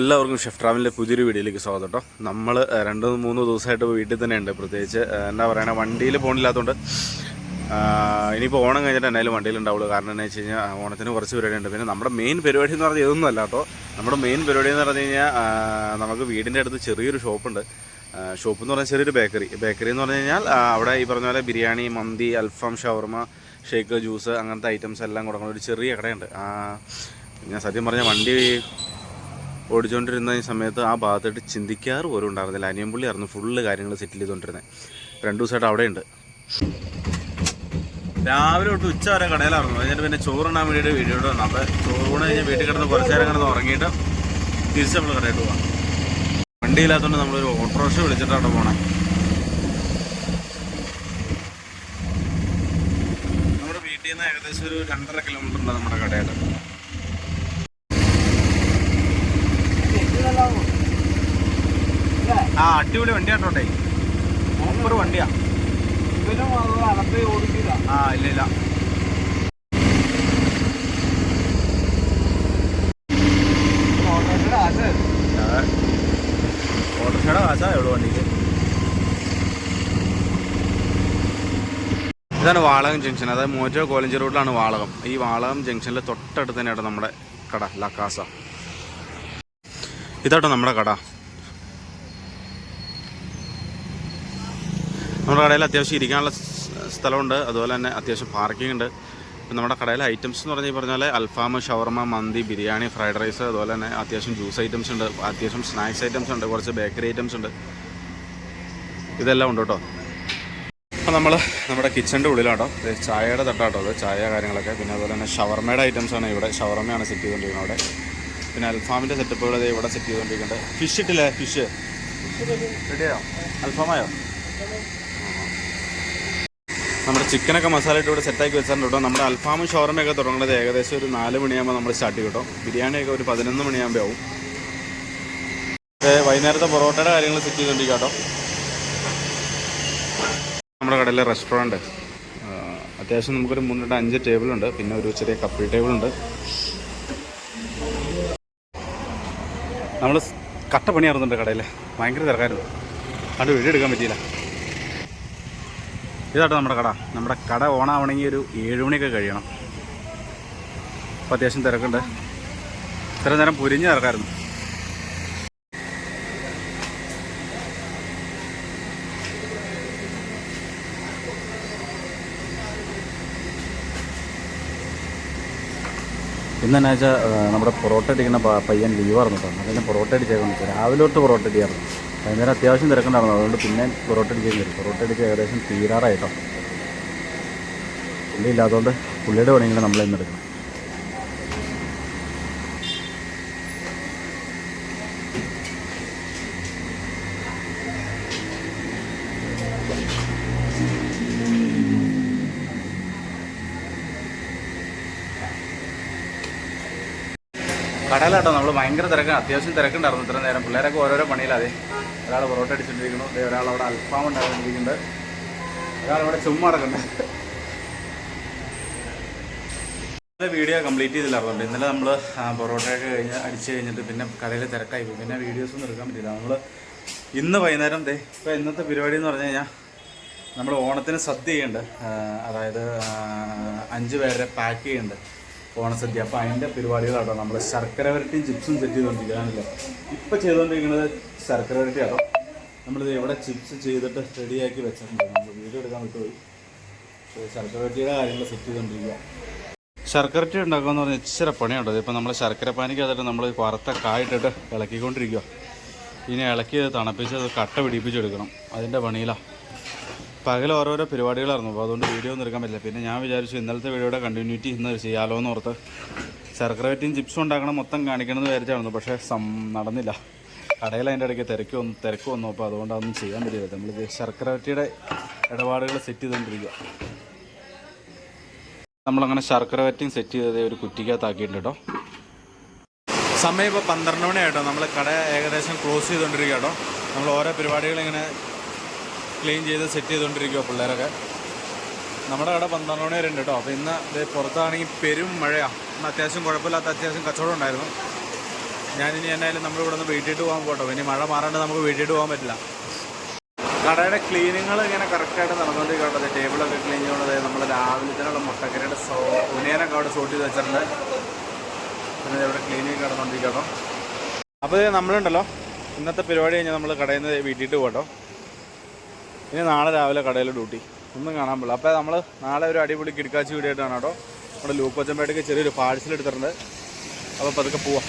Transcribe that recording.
എല്ലാവർക്കും ഷെഫ് ട്രാവലിന്റെ പുതിയൊരു വീഡിയോയിലേക്ക് സ്വാഗതം കേട്ടോ. നമ്മൾ രണ്ട് മൂന്ന് ദിവസമായിട്ട് വീട്ടിൽ തന്നെ ഉണ്ട് പ്രത്യേകിച്ച് എന്താ പറയുക വണ്ടിയിൽ പോകണില്ലാത്തതുകൊണ്ട് ഇനിയിപ്പോൾ ഓണം കഴിഞ്ഞിട്ട് എന്തായാലും വണ്ടിയിൽ ഉണ്ടാവുള്ളൂ. കാരണം എന്താ വെച്ച് കഴിഞ്ഞാൽ ഓണത്തിന് കുറച്ച് പരിപാടി ഉണ്ട് പിന്നെ നമ്മുടെ മെയിൻ പരിപാടി എന്ന് പറഞ്ഞാൽ ഇതൊന്നും അല്ല കേട്ടോ. നമ്മുടെ മെയിൻ പരിപാടി എന്ന് പറഞ്ഞു കഴിഞ്ഞാൽ നമുക്ക് വീടിന്റെ അടുത്ത് ചെറിയൊരു ഷോപ്പുണ്ട്. ഷോപ്പ് എന്ന് പറഞ്ഞാൽ ചെറിയൊരു ബേക്കറി. ബേക്കറി എന്ന് പറഞ്ഞു കഴിഞ്ഞാൽ അവിടെ ഈ പറഞ്ഞ പോലെ ബിരിയാണി മന്തി അൽഫാം ഷവർമ ഷേക്ക് ജ്യൂസ് അങ്ങനത്തെ ഐറ്റംസ് എല്ലാം കൊടുക്കുന്ന ഒരു ചെറിയ കടയുണ്ട്. ഞാൻ സത്യം പറഞ്ഞാൽ വണ്ടി ഓടിച്ചുകൊണ്ടിരുന്ന ഈ സമയത്ത് ആ ഭാഗത്തായിട്ട് ചിന്തിക്കാറ് പോലും ഉണ്ടായിരുന്നില്ല. അനിയമ്പുള്ളി ആയിരുന്നു ഫുള്ള് കാര്യങ്ങൾ സെറ്റിൽ ചെയ്തുകൊണ്ടിരുന്നത് രണ്ട് ദിവസമായിട്ട് അവിടെയുണ്ട്. രാവിലെ തൊട്ട് ഉച്ച വരെ കടയിലായിരുന്നു. എന്നിട്ട് പിന്നെ ചോറുണ്ണാൻ വേണ്ടിയിട്ട് വീഡിയോ വന്നു. അപ്പോൾ ചോറ് കഴിഞ്ഞ് വീട്ടിൽ കിടന്ന് കുറച്ച് നേരം കിടന്ന് ഉറങ്ങിയിട്ട് തിരിച്ച് നമ്മൾ കടയിട്ട് പോവാം. വണ്ടിയില്ലാത്തതുകൊണ്ട് നമ്മളൊരു ഓട്ടോറിക്ഷ വിളിച്ചിട്ടാണ് പോണേ. നമ്മുടെ വീട്ടിൽ നിന്ന് ഏകദേശം ഒരു രണ്ടര കിലോമീറ്റർ ഉണ്ട് നമ്മുടെ കടയിൽ ആ അടിപൊളി വണ്ടിയാട്ടോട്ടെ സൂപ്പർ വണ്ടിയാ. ആ ഇല്ല ഇല്ല. ഇതാണ് വാളകം ജംഗ്ഷൻ. അതായത് മോജോ കോലഞ്ചി റോഡിലാണ് വാളകം. ഈ വാളകം ജംഗ്ഷനിൽ തൊട്ടടുത്ത് തന്നെയാണ് നമ്മുടെ കട ലക്കാസ ഇതാട്ടോ നമ്മുടെ കട. നമ്മുടെ കടയിൽ അത്യാവശ്യം ഇരിക്കാനുള്ള സ്ഥലമുണ്ട്. അതുപോലെ തന്നെ അത്യാവശ്യം പാർക്കിംഗ് ഉണ്ട്. ഇപ്പം നമ്മുടെ കടയിലെ ഐറ്റംസ് എന്ന് പറഞ്ഞാൽ പറഞ്ഞാൽ അൽഫാം ഷവർമ മന്തി ബിരിയാണി ഫ്രൈഡ് റൈസ് അതുപോലെ തന്നെ അത്യാവശ്യം ജ്യൂസ് ഐറ്റംസ് ഉണ്ട്. അത്യാവശ്യം സ്നാക്സ് ഐറ്റംസ് ഉണ്ട്. കുറച്ച് ബേക്കറി ഐറ്റംസ് ഉണ്ട്. ഇതെല്ലാം ഉണ്ട് കേട്ടോ. അപ്പോൾ നമ്മൾ നമ്മുടെ കിച്ചന്റെ ഉള്ളിലാട്ടോ. ചായയുടെ തട്ടാട്ടോ അത് ചായ കാര്യങ്ങളൊക്കെ. പിന്നെ അതുപോലെ തന്നെ ഷവർമയുടെ ഐറ്റംസ് ആണ് ഇവിടെ. ഷവർമയാണ് സെറ്റ് ചെയ്തുകൊണ്ടിരിക്കുന്നത് അവിടെ. പിന്നെ അൽഫാമിന്റെ സെറ്റപ്പുകൾ ഇവിടെ സെറ്റ് ചെയ്തുകൊണ്ടിരിക്കുന്നുണ്ട് ഫിഷ് ഇട്ടില്ലേ? ഫിഷ് റെഡിയായോ അൽഫാമായോ? നമ്മുടെ ചിക്കനൊക്കെ മസാല ഇട്ട് ഇവിടെ സെറ്റാക്കി വെച്ചിട്ടുണ്ട് കേട്ടോ. നമ്മുടെ അൽഫാമും ഷോർമയൊക്കെ തുടങ്ങുന്നത് ഏകദേശം ഒരു നാല് മണിയാകുമ്പോൾ നമ്മൾ സ്റ്റാർട്ട് ചെയ്യും ബിരിയാണിയൊക്കെ ഒരു പതിനൊന്ന് മണിയാകുമ്പോൾ ആവും. വൈകുന്നേരത്തെ പൊറോട്ടയുടെ കാര്യങ്ങൾ സെറ്റ് ചെയ്തുകൊണ്ടിരിക്കുക കേട്ടോ. നമ്മുടെ കടയിലെ റെസ്റ്റോറന്റ് അത്യാവശ്യം നമുക്കൊരു മൂന്നിട്ട് അഞ്ച് ടേബിളുണ്ട് പിന്നെ ഒരു ചെറിയ കപ്പിൾ ടേബിളുണ്ട് നമ്മൾ കട്ട പണിയാറുന്നുണ്ട് കടയിൽ ഭയങ്കര തിരക്കായിരുന്നു. അത് വീഡിയോ എടുക്കാൻ പറ്റിയില്ല. ഇതാട്ടോ നമ്മുടെ കട. നമ്മുടെ കട ഓണാവണമെങ്കിൽ ഒരു ഏഴുമണിയൊക്കെ കഴിയണം. അപ്പോൾ അത്യാവശ്യം തിരക്കുണ്ട്. ഇത്ര നേരം പുരിഞ്ഞ് തിരക്കായിരുന്നു ഇന്ന് എന്നാ വെച്ചാൽ നമ്മുടെ പൊറോട്ട അടിക്കുന്ന പയ്യൻ ലീവായിരുന്നു കേട്ടോ. അതിന് പൊറോട്ട അടിച്ചേക്കുന്നു രാവിലെ തൊട്ട് പൊറോട്ട അടിയായിരുന്നു. വൈകുന്നേരം അത്യാവശ്യം തിരക്കുണ്ടായിരുന്നു. അതുകൊണ്ട് പിന്നെ പൊറോട്ട അടിക്കാൻ കയറി പൊറോട്ട അടിച്ച് ഏകദേശം തീരാറായിട്ടോ പുള്ളി ഇല്ലാത്തതുകൊണ്ട് പുള്ളിയുടെ വേണമെങ്കിലും നമ്മൾ എടുക്കണം. കടയിലാട്ടോ നമ്മൾ ഭയങ്കര തിരക്കാണ് അത്യാവശ്യം തിരക്കുണ്ടായിരുന്നു ഇത്ര നേരം. പിള്ളേരൊക്കെ ഓരോരോ പണിയിലാതെ ഒരാൾ പൊറോട്ട അടിച്ചിട്ടിരിക്കുന്നു ദേ ഒരാൾ അവിടെ അൽഫാം ഒരാൾ അവിടെ ചുമ്മാ നടക്കുന്നുണ്ട്. ഇന്നലെ വീഡിയോ കംപ്ലീറ്റ് ചെയ്തില്ലായിരുന്നു ഇന്നലെ നമ്മൾ പൊറോട്ടയൊക്കെ കഴിഞ്ഞ് അടിച്ച് കഴിഞ്ഞിട്ട് പിന്നെ കടയിൽ തിരക്കായി പോയി. പിന്നെ വീഡിയോസ് ഒന്നും എടുക്കാൻ പറ്റില്ല നമ്മൾ ഇന്ന് വൈകുന്നേരം ദേ ഇപ്പോൾ ഇന്നത്തെ പരിപാടി എന്ന് പറഞ്ഞു കഴിഞ്ഞാൽ നമ്മൾ ഓണത്തിന് സദ്യ ചെയ്യുന്നുണ്ട്. അതായത് അഞ്ച് പേരെ പാക്ക് ചെയ്യുന്നുണ്ട്. ഓണസദ്യ. അപ്പോൾ അതിന്റെ പരിപാടികളാട്ടോ. നമ്മൾ ശർക്കര വരട്ടിയും ചിപ്സും സെറ്റ് ചെയ്തുകൊണ്ടിരിക്കുകയാണല്ലോ ഇപ്പോൾ ചെയ്തുകൊണ്ടിരിക്കുന്നത് ശർക്കര വരട്ടി ആട്ടോ നമ്മളിത് എവിടെ ചിപ്സ് ചെയ്തിട്ട് റെഡിയാക്കി വെച്ചിട്ടുണ്ട്. നമ്മൾ വീഡിയോ എടുക്കാൻ വിട്ടുപോയി ശർക്കര വരട്ടിയുടെ കാര്യങ്ങൾ സെറ്റ് ചെയ്തുകൊണ്ടിരിക്കുക ശർക്കര ടീ ഉണ്ടാക്കുക എന്ന് പറഞ്ഞാൽ ഇച്ചിരി പണിയുണ്ട് ഇപ്പോൾ നമ്മൾ ശർക്കര പാനിക്ക് പാനിക്കകത്തിട്ട് നമ്മൾ വറുത്ത കായിട്ടിട്ട് ഇളക്കിക്കൊണ്ടിരിക്കുക ഇനി ഇളക്കി തണുപ്പിച്ച് അത് കട്ട പിടിപ്പിച്ചെടുക്കണം. അതിന്റെ പണിയിലാണ് പകൽ ഓരോരോ പരിപാടികളായിരുന്നു. അപ്പോൾ അതുകൊണ്ട് വീഡിയോ ഒന്നും എടുക്കാൻ പറ്റില്ല. പിന്നെ ഞാൻ വിചാരിച്ചു ഇന്നലത്തെ വീഡിയോയുടെ കണ്ടിന്യൂറ്റി ഇന്ന് ചെയ്യാലോ എന്ന് ഓർത്ത് ചർക്കരവറ്റിയും ചിപ്സും ഉണ്ടാക്കണം മൊത്തം കാണിക്കണമെന്ന് വിചാരിച്ചായിരുന്നു. പക്ഷേ സം നടന്നില്ല. കടയിൽ അതിന്റെ ഇടയ്ക്ക് തിരക്ക് വന്നു തിരക്ക് വന്നു. അപ്പോൾ അതുകൊണ്ട് അതൊന്നും ചെയ്യാൻ പറ്റില്ല നമ്മൾ ശർക്കരവറ്റിയുടെ ഇടപാടുകൾ സെറ്റ് ചെയ്തുകൊണ്ടിരിക്കുക നമ്മളങ്ങനെ ശർക്കരവറ്റിയും സെറ്റ് ചെയ്തത് ഒരു കുറ്റിക്കകത്താക്കിയിട്ടുണ്ട് കേട്ടോ. സമയം ഇപ്പോൾ പന്ത്രണ്ട് മണിയായിട്ടോ നമ്മൾ കട ഏകദേശം ക്ലോസ് ചെയ്തുകൊണ്ടിരിക്കുക കേട്ടോ. നമ്മൾ ഓരോ പരിപാടികൾ ഇങ്ങനെ ക്ലീൻ ചെയ്ത് സെറ്റ് ചെയ്തുകൊണ്ടിരിക്കുക പിള്ളേരൊക്കെ. നമ്മുടെ കട പന്ത്രണ്ട് മണി വരെ ഉണ്ട് കേട്ടോ. അപ്പോൾ ഇന്ന് പുറത്താണെങ്കിൽ പെരും മഴയാണ് ഇന്ന് അത്യാവശ്യം കുഴപ്പമില്ലാത്ത അത്യാവശ്യം കച്ചവടം ഉണ്ടായിരുന്നു. ഞാനിനി എന്നായാലും നമ്മൾ ഇവിടെ നിന്ന് വീട്ടിട്ട് പോകാൻ പോട്ടോ ഇനി മഴ മാറാണ്ട് നമുക്ക് വീട്ടിട്ട് പോകാൻ പറ്റില്ല. കടയുടെ ക്ലീനിങ്ങൾ ഇങ്ങനെ കറക്റ്റായിട്ട് നടന്നുകൊണ്ടിരിക്കട്ടെ ടേബിളൊക്കെ ക്ലീൻ ചെയ്യുന്നത് നമ്മൾ രാവിലത്തിനുള്ള മുട്ടക്കരയുടെ സോ ഉനേനൊക്കെ അവിടെ സോട്ട് ചെയ്ത് വെച്ചിട്ടുണ്ട്. പിന്നെ ഇവിടെ ക്ലീനിങ് കിടന്നുകൊണ്ടിരിക്കട്ടോ അപ്പോൾ നമ്മളുണ്ടല്ലോ. ഇന്നത്തെ പരിപാടി കഴിഞ്ഞാൽ നമ്മൾ കടയിൽ നിന്ന് വീട്ടിട്ട് പോകട്ടോ ഇനി നാളെ രാവിലെ കടയിൽ ഡ്യൂട്ടി. ഒന്നും കാണാൻ പോലും അപ്പോൾ നമ്മൾ നാളെ ഒരു അടിപൊളി കിടക്കാച്ചി വീഡിയോ ആയിട്ടാണ് കേട്ടോ. നമ്മുടെ ലൂക്കോച്ചമ്പേട്ടയ്ക്ക് ചെറിയൊരു പാഴ്സൽ എടുത്തിട്ടുണ്ട്. അപ്പോൾ പതുക്കെ പോവാം.